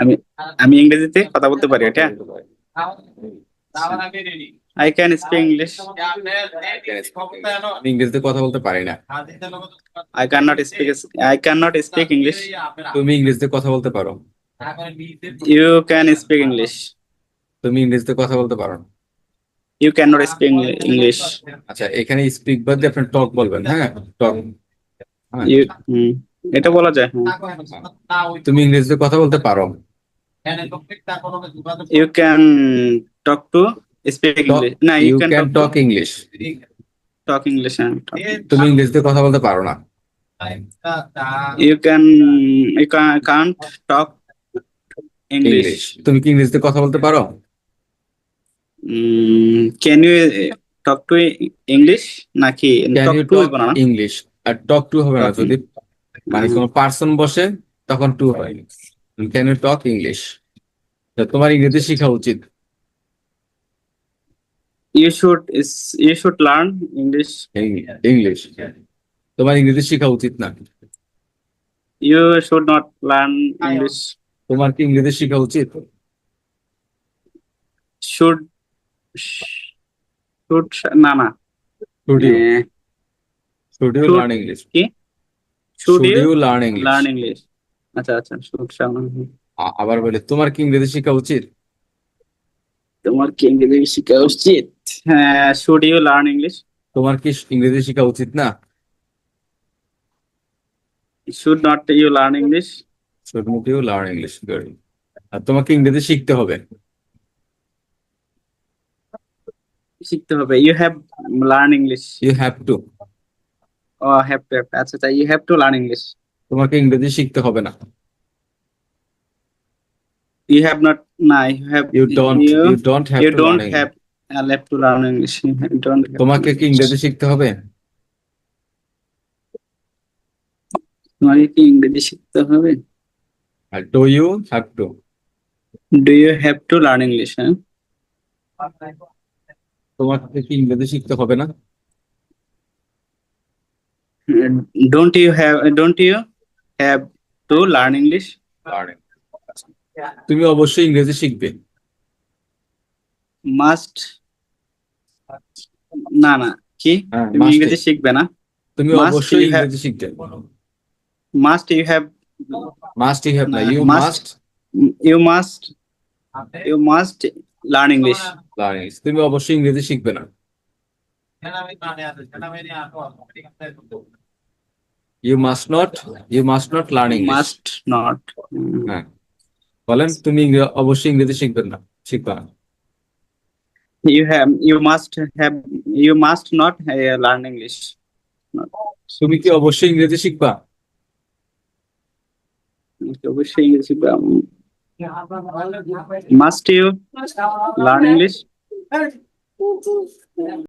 আমি আমি ইংরেজিতে কথা বলতে পারি এটা আই ক্যান স্পিক ইংলিশ আমি ইংরেজিতে কথা বলতে পারি না। I can not speak I can not speak English তুমি ইংরেজিতে কথা বলতে পারো। ইউ ক্যান স্পিক ইংলিশ তুমি ইংরেজিতে কথা বলতে পারো না। You can not speak English আচ্ছা এখানে স্পিক বাদ দিয়ে আপনি টক বলবেন হ্যাঁ? টক ইউ এটা বলা যায়। হ্যাঁ তুমি ইংরেজিতে কথা বলতে পারো। You can talk to speak English না you can talk English talk English তুমি ইংরেজিতে কথা বলতে পারো না। You can you can't talk English English তুমি কি ইংরেজিতে কথা বলতে পারো? Can you talk to English নাকি টক টু ইংলিশ আর টক টু হবে না যদি মানে কোনো পার্সন বসে তখন টু হয়। ক্যান ইউ টক ইংলিশ তোমার ইংরেজি শেখা উচিত। You should you should learn English English তোমার ইংরেজি শেখা উচিত না। You should not learn English তোমার কি ইংরেজি শেখা উচিত? শুড শুড না না। Should you should you learn English should should you learn English learn English আচ্ছা আচ্ছা শুড আবার বলে তোমার কি ইংরেজি শেখা উচিত? তোমার কি ইংরেজি শেখা উচিত? হ্যাঁ শুড ইউ লার্ন ইংলিশ তোমার কি ইংরেজি শেখা উচিত না? Should not you learn English should not you learn English good আর তোমাকে ইংরেজি শিখতে হবে? শিখতে হবে। You have learn English you have to have to আচ্ছা আচ্ছা you have to learn English তোমাকে ইংরেজি শিখতে হবে না। না you have you don't you you don't have you to don't learn have left to learn English don't তোমাকে কি ইংরেজি শিখতে হবে? তোমাকে কি ইংরেজি শিখতে হবে? আর do you have to do you have to learn English হ্যাঁ? তোমাকে কি ইংরেজি শিখতে হবে না? Don't you have don't you have to learn English তুমি অবশ্যই ইংরেজি শিখবে। মাস্ট না না কি? হ্যাঁ তুমি ইংরেজি শিখবে না। তুমি অবশ্যই you have- ইংরেজি শিখবে। Must you have must you have না না, you must you must you must learn English learn English তুমি অবশ্যই ইংরেজি শিখবে না। You must not you must not learn English must not হ্যাঁ। বলেন তুমি অবশ্যই ইংরেজি শিখবেন না শিখবা না। You have you must have you must not learn English তুমি কি অবশ্যই ইংরেজি শিখবা? অবশ্যই ইংরেজি শিখবে। Must you learn English